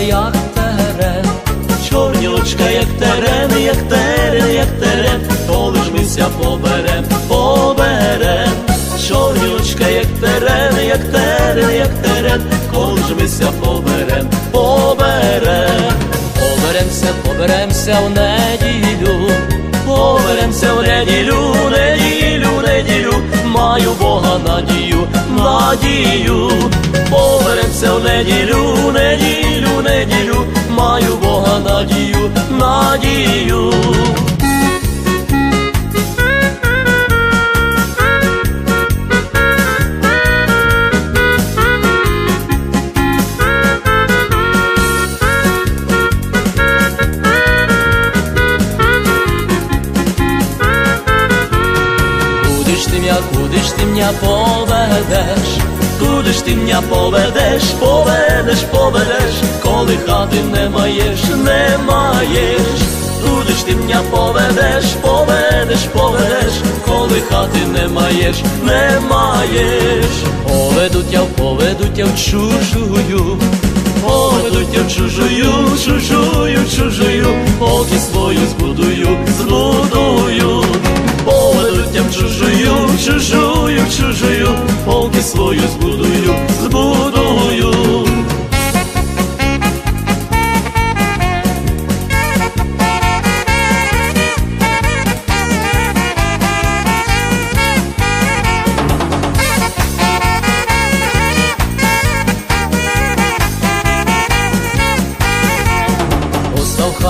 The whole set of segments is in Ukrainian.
як терен. Чорні очка, як терен, як терен, як терен, коли ж мися поберем, поберем. Чорні очка, як терен, як терен, як терен, коли ж мися поберем, поберем. Поберемся, поберемся в неділю, Поберемся в неділю, неділю, неділю, маю Бога надію, надію. Поберемся в неділю, неділю, маю надію, надію. ж ти м'я, куди ти м'я поведеш? Куди ж ти мене поведеш, поведеш, поведеш, коли хати не маєш, не маєш. Куди ж ти мене поведеш, поведеш, поведеш, коли хати не маєш, не маєш. Поведуть я, поведуть я в чужую, Поведуть я в чужую,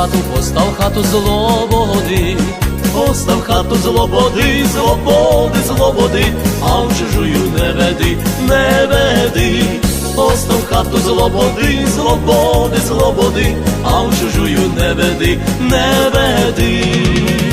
хату, постав хату злободи, Постав хату злободи, злободи, злободи, а в чужую не веди, не веди. Постав хату злободи, злободи, злободи, а в чужую не веди, не веди.